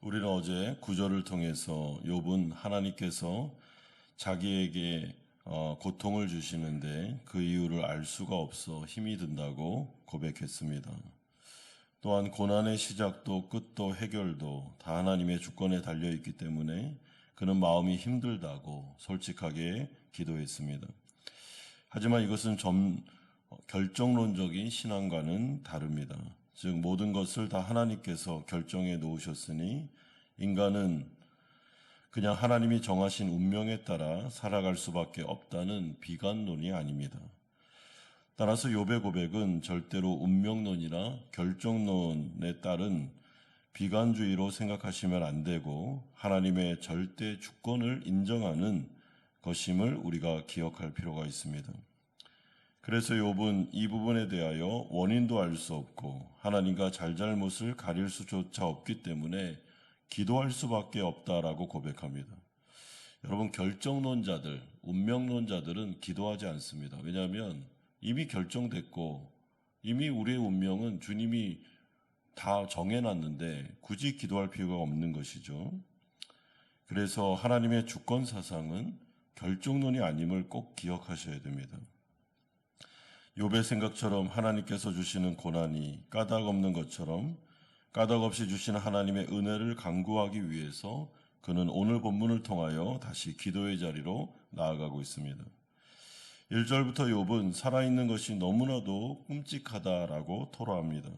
우리는 어제 구절을 통해서 욥은 하나님께서 자기에게 어, 고통을 주시는데 그 이유를 알 수가 없어 힘이 든다고 고백했습니다. 또한 고난의 시작도 끝도 해결도 다 하나님의 주권에 달려 있기 때문에 그는 마음이 힘들다고 솔직하게 기도했습니다. 하지만 이것은 점 어, 결정론적인 신앙과는 다릅니다. 즉 모든 것을 다 하나님께서 결정해 놓으셨으니 인간은 그냥 하나님이 정하신 운명에 따라 살아갈 수밖에 없다는 비관론이 아닙니다. 따라서 욥의 고백은 절대로 운명론이나 결정론에 따른 비관주의로 생각하시면 안 되고 하나님의 절대 주권을 인정하는 것임을 우리가 기억할 필요가 있습니다. 그래서 욥은 이 부분에 대하여 원인도 알 수 없고 하나님과 잘잘못을 가릴 수조차 없기 때문에 기도할 수밖에 없다라고 고백합니다. 여러분 결정론자들, 운명론자들은 기도하지 않습니다. 왜냐하면 이미 결정됐고 이미 우리의 운명은 주님이 다 정해놨는데 굳이 기도할 필요가 없는 것이죠. 그래서 하나님의 주권 사상은 결정론이 아님을 꼭 기억하셔야 됩니다. 욥의 생각처럼 하나님께서 주시는 고난이 까닭 없는 것처럼 까닭 없이 주시는 하나님의 은혜를 강구하기 위해서 그는 오늘 본문을 통하여 다시 기도의 자리로 나아가고 있습니다. 1절부터 욥은 살아있는 것이 너무나도 끔찍하다라고 토로합니다.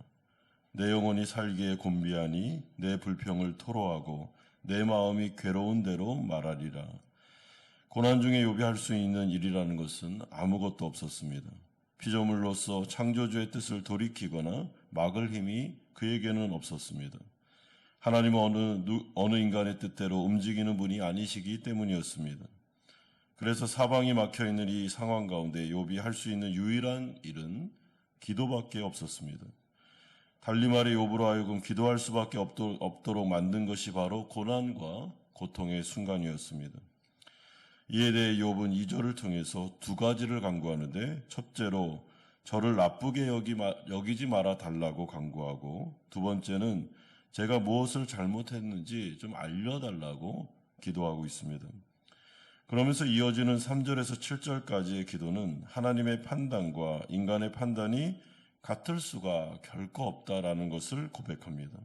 내 영혼이 살기에 곤비하니 내 불평을 토로하고 내 마음이 괴로운 대로 말하리라. 고난 중에 욥이 할수 있는 일이라는 것은 아무것도 없었습니다. 피조물로서 창조주의 뜻을 돌이키거나 막을 힘이 그에게는 없었습니다. 하나님은 어느, 누- 어느 인간의 뜻대로 움직이는 분이 아니시기 때문이었습니다. 그래서 사방이 막혀 있는 이 상황 가운데 욥이 할 수 있는 유일한 일은 기도밖에 없었습니다. 달리 말해 욥으로 하여금 기도할 수밖에 없도, 없도록 만든 것이 바로 고난과 고통의 순간이었습니다. 이에 대해 욥은 2절을 통해서 두 가지를 강구하는데 첫째로 저를 나쁘게 여기, 마- 여기 지 말아 달라고 강구하고 두 번째는 제가 무엇을 잘못했는지 좀 알려달라고 기도하고 있습니다. 그러면서 이어지는 3절에서 7절까지의 기도는 하나님의 판단과 인간의 판단이 같을 수가 결코 없다라는 것을 고백합니다.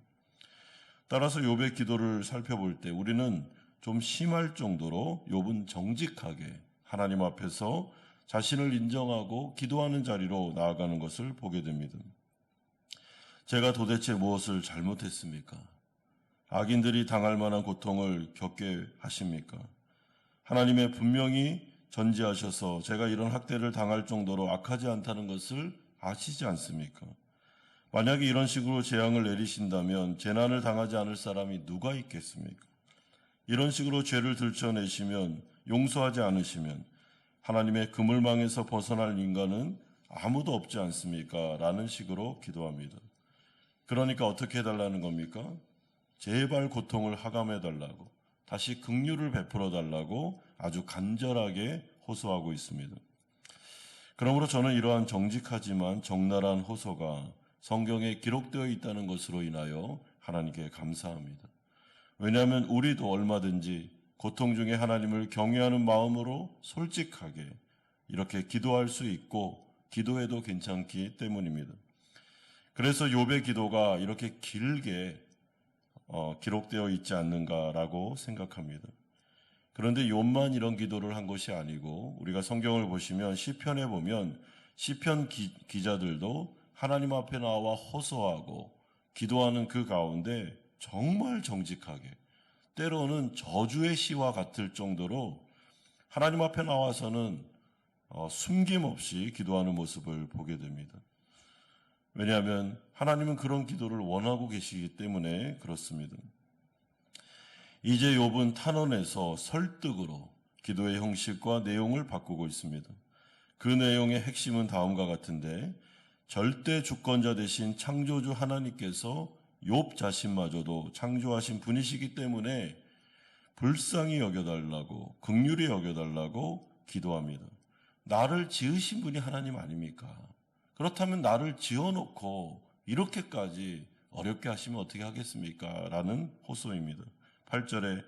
따라서 욥의 기도를 살펴볼 때 우리는 좀 심할 정도로 욥은 정직하게 하나님 앞에서 자신을 인정하고 기도하는 자리로 나아가는 것을 보게 됩니다. 제가 도대체 무엇을 잘못했습니까? 악인들이 당할 만한 고통을 겪게 하십니까? 하나님의 분명히 전지하셔서 제가 이런 학대를 당할 정도로 악하지 않다는 것을 아시지 않습니까? 만약에 이런 식으로 재앙을 내리신다면 재난을 당하지 않을 사람이 누가 있겠습니까? 이런 식으로 죄를 들춰내시면 용서하지 않으시면 하나님의 그물망에서 벗어날 인간은 아무도 없지 않습니까? 라는 식으로 기도합니다. 그러니까 어떻게 해달라는 겁니까? 제발 고통을 하감해달라고 다시 긍휼을 베풀어 달라고 아주 간절하게 호소하고 있습니다. 그러므로 저는 이러한 정직하지만 적나라한 호소가 성경에 기록되어 있다는 것으로 인하여 하나님께 감사합니다. 왜냐하면 우리도 얼마든지 고통 중에 하나님을 경외하는 마음으로 솔직하게 이렇게 기도할 수 있고 기도해도 괜찮기 때문입니다. 그래서 욥의 기도가 이렇게 길게 어, 기록되어 있지 않는가라고 생각합니다. 그런데 욥만 이런 기도를 한 것이 아니고 우리가 성경을 보시면 시편에 보면 시편 기, 기자들도 하나님 앞에 나와 호소하고 기도하는 그 가운데 정말 정직하게 때로는 저주의 시와 같을 정도로 하나님 앞에 나와서는 어, 숨김없이 기도하는 모습을 보게 됩니다. 왜냐하면 하나님은 그런 기도를 원하고 계시기 때문에 그렇습니다. 이제 욥은 탄원에서 설득으로 기도의 형식과 내용을 바꾸고 있습니다. 그 내용의 핵심은 다음과 같은데 절대 주권자 되신 창조주 하나님께서 욥 자신마저도 창조하신 분이시기 때문에 불쌍히 여겨달라고 극률히 여겨달라고 기도합니다. 나를 지으신 분이 하나님 아닙니까? 그렇다면 나를 지어놓고 이렇게까지 어렵게 하시면 어떻게 하겠습니까? 라는 호소입니다. 8절에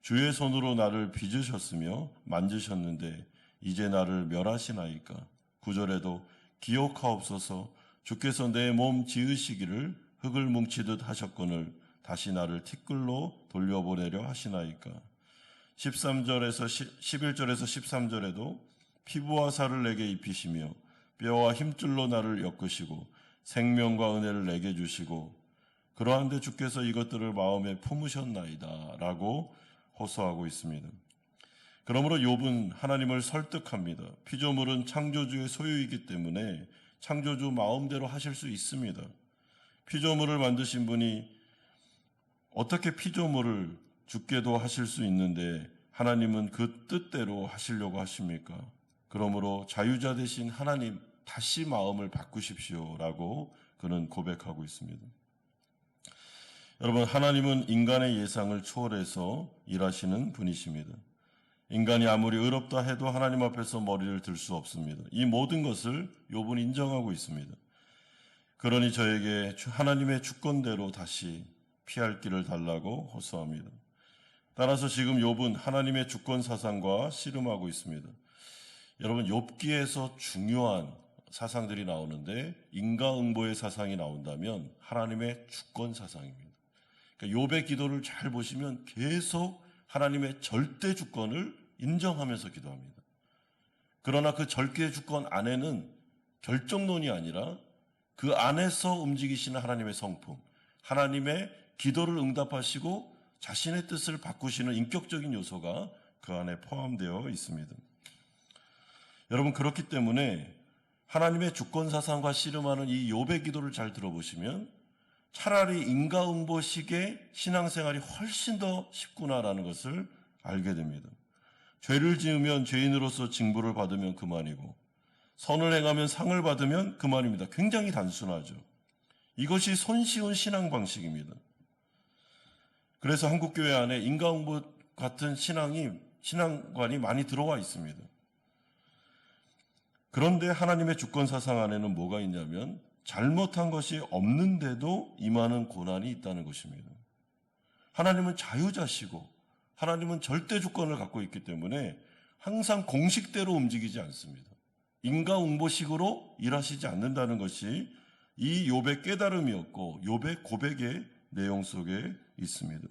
주의 손으로 나를 빚으셨으며 만지셨는데 이제 나를 멸하시나이까? 9절에도 기억하옵소서 주께서 내 몸 지으시기를 흙을 뭉치듯 하셨거늘 다시 나를 티끌로 돌려보내려 하시나이까? 13절에서 11절에서 13절에도 피부와 살을 내게 입히시며 뼈와 힘줄로 나를 엮으시고 생명과 은혜를 내게 주시고 그러한데 주께서 이것들을 마음에 품으셨나이다 라고 호소하고 있습니다. 그러므로 욥은 하나님을 설득합니다. 피조물은 창조주의 소유이기 때문에 창조주 마음대로 하실 수 있습니다. 피조물을 만드신 분이 어떻게 피조물을 죽게도 하실 수 있는데 하나님은 그 뜻대로 하시려고 하십니까? 그러므로 자유자 되신 하나님 다시 마음을 바꾸십시오라고 그는 고백하고 있습니다. 여러분 하나님은 인간의 예상을 초월해서 일하시는 분이십니다. 인간이 아무리 의롭다 해도 하나님 앞에서 머리를 들 수 없습니다. 이 모든 것을 욥은 인정하고 있습니다. 그러니 저에게 하나님의 주권대로 다시 피할 길을 달라고 호소합니다. 따라서 지금 욥은 하나님의 주권 사상과 씨름하고 있습니다. 여러분 욥기에서 중요한 사상들이 나오는데 인과응보의 사상이 나온다면 하나님의 주권 사상입니다. 그러니까 욥의 기도를 잘 보시면 계속 하나님의 절대 주권을 인정하면서 기도합니다. 그러나 그 절대 주권 안에는 결정론이 아니라 그 안에서 움직이시는 하나님의 성품, 하나님의 기도를 응답하시고 자신의 뜻을 바꾸시는 인격적인 요소가 그 안에 포함되어 있습니다. 여러분 그렇기 때문에 하나님의 주권 사상과 씨름하는 이 욥의 기도를 잘 들어보시면 차라리 인가응보식의 신앙생활이 훨씬 더 쉽구나라는 것을 알게 됩니다. 죄를 지으면 죄인으로서 징벌을 받으면 그만이고 선을 행하면 상을 받으면 그만입니다. 굉장히 단순하죠. 이것이 손쉬운 신앙 방식입니다. 그래서 한국 교회 안에 인가응보 같은 신앙이 신앙관이 많이 들어와 있습니다. 그런데 하나님의 주권 사상 안에는 뭐가 있냐면 잘못한 것이 없는데도 임하는 고난이 있다는 것입니다. 하나님은 자유자시고 하나님은 절대 주권을 갖고 있기 때문에 항상 공식대로 움직이지 않습니다. 인가응보식으로 일하시지 않는다는 것이 이 욥의 깨달음이었고 욥의 고백의 내용 속에 있습니다.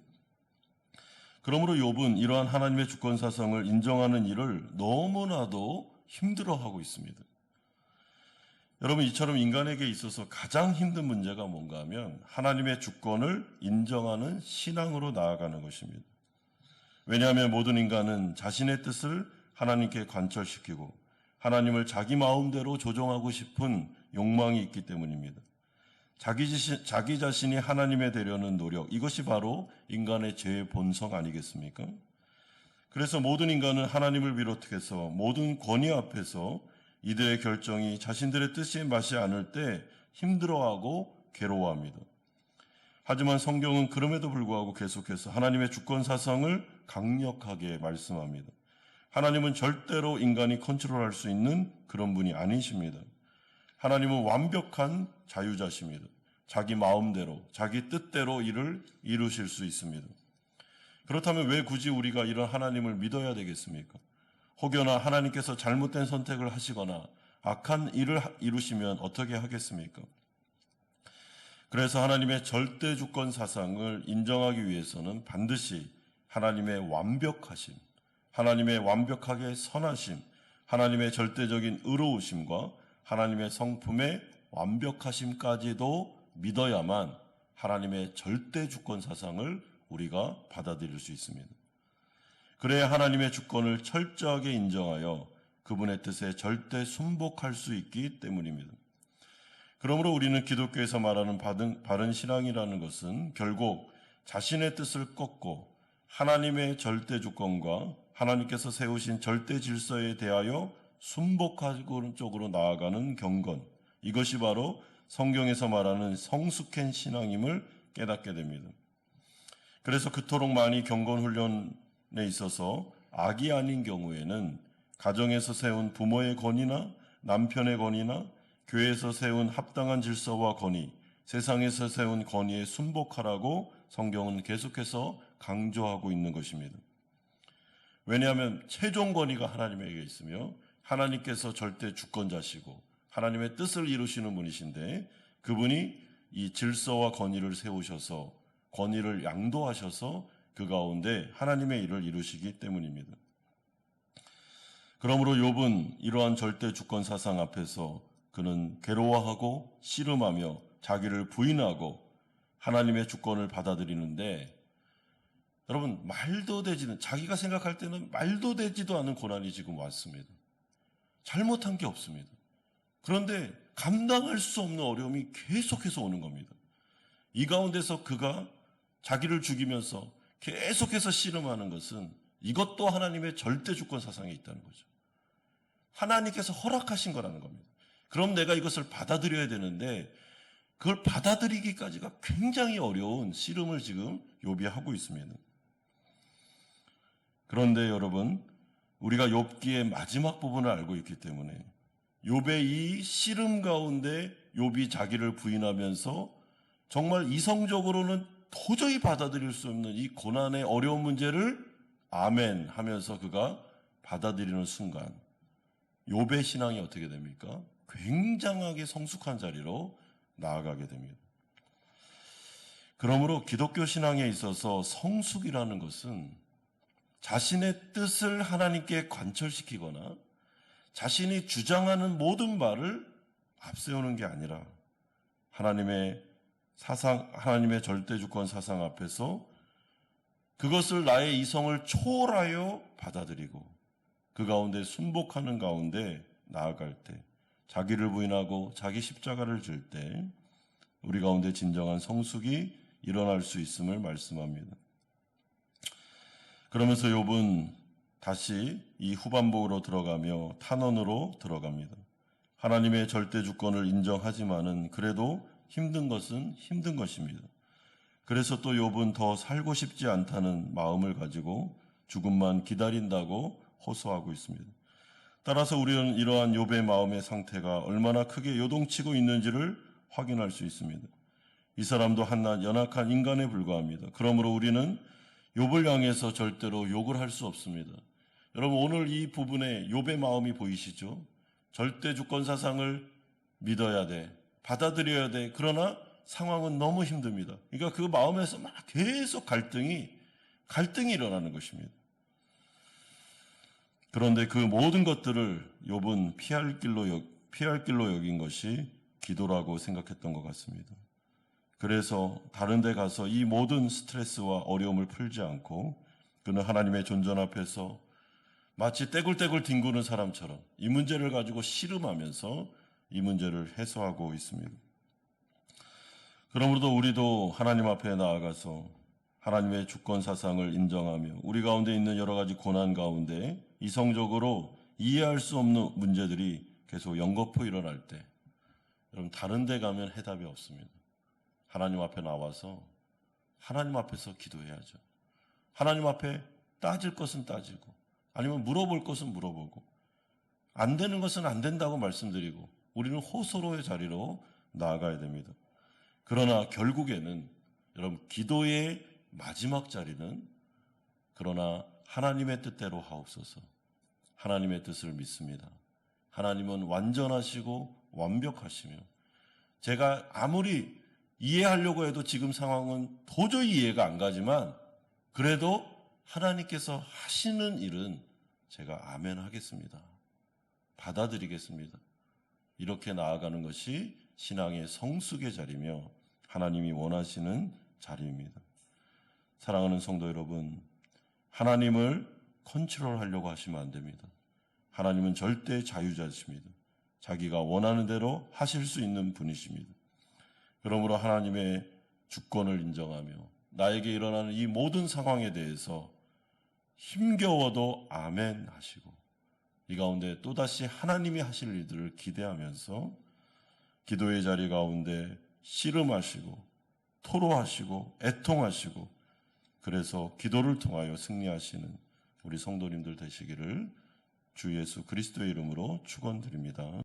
그러므로 욥은 이러한 하나님의 주권 사상을 인정하는 일을 너무나도 힘들어하고 있습니다. 여러분 이처럼 인간에게 있어서 가장 힘든 문제가 뭔가 하면 하나님의 주권을 인정하는 신앙으로 나아가는 것입니다. 왜냐하면 모든 인간은 자신의 뜻을 하나님께 관철시키고 하나님을 자기 마음대로 조종하고 싶은 욕망이 있기 때문입니다. 자기, 자신, 자기 자신이 하나님에 되려는 노력, 이것이 바로 인간의 죄의 본성 아니겠습니까? 그래서 모든 인간은 하나님을 비롯해서 모든 권위 앞에서 이들의 결정이 자신들의 뜻에 맞지 않을 때 힘들어하고 괴로워합니다. 하지만 성경은 그럼에도 불구하고 계속해서 하나님의 주권 사상을 강력하게 말씀합니다. 하나님은 절대로 인간이 컨트롤할 수 있는 그런 분이 아니십니다. 하나님은 완벽한 자유자십니다. 자기 마음대로, 자기 뜻대로 일을 이루실 수 있습니다. 그렇다면 왜 굳이 우리가 이런 하나님을 믿어야 되겠습니까? 혹여나 하나님께서 잘못된 선택을 하시거나 악한 일을 이루시면 어떻게 하겠습니까? 그래서 하나님의 절대 주권 사상을 인정하기 위해서는 반드시 하나님의 완벽하심, 하나님의 완벽하게 선하심, 하나님의 절대적인 의로우심과 하나님의 성품의 완벽하심까지도 믿어야만 하나님의 절대 주권 사상을 우리가 받아들일 수 있습니다. 그래야 하나님의 주권을 철저하게 인정하여 그분의 뜻에 절대 순복할 수 있기 때문입니다. 그러므로 우리는 기독교에서 말하는 바른 신앙이라는 것은 결국 자신의 뜻을 꺾고 하나님의 절대 주권과 하나님께서 세우신 절대 질서에 대하여 순복하는 쪽으로 나아가는 경건. 이것이 바로 성경에서 말하는 성숙한 신앙임을 깨닫게 됩니다. 그래서 그토록 많이 경건 훈련에 있어서 악이 아닌 경우에는 가정에서 세운 부모의 권위나 남편의 권위나 교회에서 세운 합당한 질서와 권위, 세상에서 세운 권위에 순복하라고 성경은 계속해서 강조하고 있는 것입니다. 왜냐하면 최종 권위가 하나님에게 있으며 하나님께서 절대 주권자시고 하나님의 뜻을 이루시는 분이신데 그분이 이 질서와 권위를 세우셔서 권위를 양도하셔서 그 가운데 하나님의 일을 이루시기 때문입니다. 그러므로 욥은 이러한 절대 주권 사상 앞에서 그는 괴로워하고 씨름하며 자기를 부인하고 하나님의 주권을 받아들이는데 여러분 말도 되지는 자기가 생각할 때는 말도 되지도 않은 고난이 지금 왔습니다. 잘못한 게 없습니다. 그런데 감당할 수 없는 어려움이 계속해서 오는 겁니다. 이 가운데서 그가 자기를 죽이면서 계속해서 씨름하는 것은 이것도 하나님의 절대 주권 사상에 있다는 거죠. 하나님께서 허락하신 거라는 겁니다. 그럼 내가 이것을 받아들여야 되는데 그걸 받아들이기까지가 굉장히 어려운 씨름을 지금 요비하고 있습니다. 그런데 여러분 우리가 욥기의 마지막 부분을 알고 있기 때문에 욥의 이 씨름 가운데 욥이 자기를 부인하면서 정말 이성적으로는 도저히 받아들일 수 없는 이 고난의 어려운 문제를 아멘 하면서 그가 받아들이는 순간 욥의 신앙이 어떻게 됩니까? 굉장하게 성숙한 자리로 나아가게 됩니다. 그러므로 기독교 신앙에 있어서 성숙이라는 것은 자신의 뜻을 하나님께 관철시키거나 자신이 주장하는 모든 말을 앞세우는 게 아니라 하나님의 사상, 하나님의 절대 주권 사상 앞에서 그것을 나의 이성을 초월하여 받아들이고 그 가운데 순복하는 가운데 나아갈 때 자기를 부인하고 자기 십자가를 질 때 우리 가운데 진정한 성숙이 일어날 수 있음을 말씀합니다. 그러면서 욥은 다시 이 후반부로 들어가며 탄원으로 들어갑니다. 하나님의 절대 주권을 인정하지만은 그래도 힘든 것은 힘든 것입니다. 그래서 또 욥은 더 살고 싶지 않다는 마음을 가지고 죽음만 기다린다고 호소하고 있습니다. 따라서 우리는 이러한 욥의 마음의 상태가 얼마나 크게 요동치고 있는지를 확인할 수 있습니다. 이 사람도 한낱 연약한 인간에 불과합니다. 그러므로 우리는 욥을 향해서 절대로 욕을 할 수 없습니다. 여러분 오늘 이 부분에 욥의 마음이 보이시죠? 절대 주권 사상을 믿어야 돼. 받아들여야 돼. 그러나 상황은 너무 힘듭니다. 그러니까 그 마음에서 막 계속 갈등이 갈등이 일어나는 것입니다. 그런데 그 모든 것들을 욥은 피할 길로 여, 피할 길로 여긴 것이 기도라고 생각했던 것 같습니다. 그래서 다른 데 가서 이 모든 스트레스와 어려움을 풀지 않고 그는 하나님의 존전 앞에서 마치 떼굴떼굴 뒹구는 사람처럼 이 문제를 가지고 씨름하면서 이 문제를 해소하고 있습니다. 그러므로도 우리도 하나님 앞에 나아가서 하나님의 주권 사상을 인정하며 우리 가운데 있는 여러 가지 고난 가운데 이성적으로 이해할 수 없는 문제들이 계속 연거푸 일어날 때 여러분 다른 데 가면 해답이 없습니다. 하나님 앞에 나와서 하나님 앞에서 기도해야죠. 하나님 앞에 따질 것은 따지고 아니면 물어볼 것은 물어보고 안 되는 것은 안 된다고 말씀드리고 우리는 호소로의 자리로 나아가야 됩니다. 그러나 결국에는 여러분 기도의 마지막 자리는 그러나 하나님의 뜻대로 하옵소서. 하나님의 뜻을 믿습니다. 하나님은 완전하시고 완벽하시며 제가 아무리 이해하려고 해도 지금 상황은 도저히 이해가 안 가지만 그래도 하나님께서 하시는 일은 제가 아멘 하겠습니다. 받아들이겠습니다. 이렇게 나아가는 것이 신앙의 성숙의 자리며 하나님이 원하시는 자리입니다. 사랑하는 성도 여러분, 하나님을 컨트롤 하려고 하시면 안 됩니다. 하나님은 절대 자유자십니다. 자기가 원하는 대로 하실 수 있는 분이십니다. 그러므로 하나님의 주권을 인정하며 나에게 일어나는 이 모든 상황에 대해서 힘겨워도 아멘 하시고 이 가운데 또다시 하나님이 하실 일들을 기대하면서 기도의 자리 가운데 씨름하시고 토로하시고 애통하시고 그래서 기도를 통하여 승리하시는 우리 성도님들 되시기를 주 예수 그리스도의 이름으로 축원드립니다.